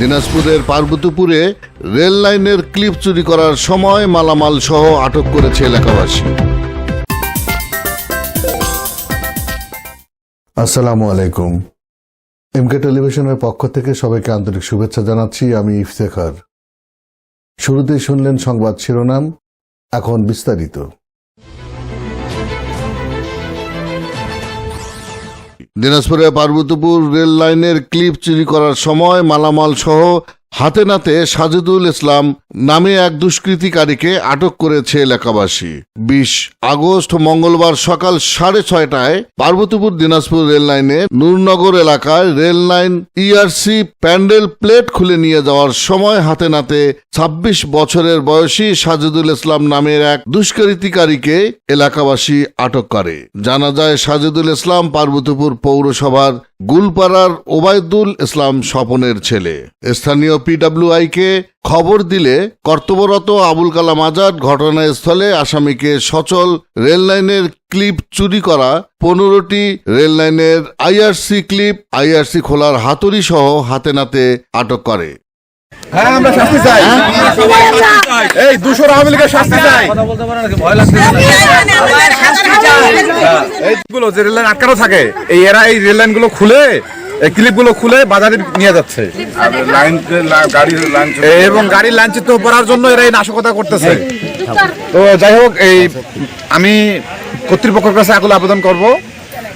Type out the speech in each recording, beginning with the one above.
দিনাজপুরের পার্বতীপুরে রেল লাইনের ক্লিপ চুরি করার সময় মালামাল সহ আটক করেছে এলাকাবাসী। আসসালামু আলাইকুম। এমকে টেলিভিশনের পক্ষ থেকে সবাইকে আন্তরিক শুভেচ্ছা জানাচ্ছি, আমি ইফতেখার। শুরুতেই শুনলেন সংবাদ শিরোনাম, এখন বিস্তারিত। দিনাজপুরে পার্বতীপুর রেল লাইনের ক্লিপ চুরি করার সময় মালামাল সহ হাতে নাতে সাজেদুল ইসলাম নামে এক দুষ্কৃতিকারীকে আটক করেছে এলাকাবাসী। বিশ আগস্ট মঙ্গলবার সকাল সাড়ে ছয়টায় পার্বতীপুর দিনাজপুর রেল লাইনে নূরনগর এলাকায় rail line ERC Pandrol plate খুলে নিয়ে যাওয়ার সময় হাতে নাতে ছাব্বিশ বছরের বয়সী সাজেদুল ইসলাম নামের এক দুষ্কৃতিকারীকে এলাকাবাসী আটক করে। জানা যায়, সাজেদুল ইসলাম পার্বতীপুর পৌরসভার গুলপাড়ার ওবায়দুল ইসলাম স্বপনের ছেলে। স্থানীয় পিডব্লিউআই কে খবর দিলে কর্তব্যরত আবুল কালাম আজাদ ঘটনাস্থলে আসামিকে সচল রেল লাইনের ক্লিপ চুরি করা পনেরোটি রেল লাইনের আইআরসি ক্লিপ আইআরসি খোলার হাতুড়ি সহ হাতে নাতে আটক করে। হ্যাঁ আমরা শাস্তি চাই। এই দুশো আওয়ামী লীগের শাস্তি চাই। এইগুলো যে রেল লাইন আটকানো থাকে এই এরা এই রেল লাইনগুলো খুলে এই ক্লিপ খুলে বাজারে নিয়ে যাচ্ছে। লাইন গাড়ি লাইন এবং গাড়ির লাইনচ্যুত করার জন্য এরা এই নাশকতা করতেছে। তো যাই হোক এই আমি কর্তৃপক্ষের কাছে এখন আবেদন করব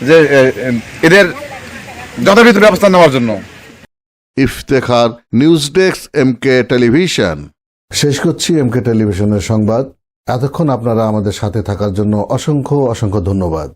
যে এদের যথাবিধ ব্যবস্থা নেওয়ার জন্য। Iftekhar news desk MK television. শেষ করছি এমকে টেলিভিশনের সংবাদ। এতক্ষণ আপনারা আমাদের সাথে থাকার জন্য অসংখ্য অসংখ্য ধন্যবাদ।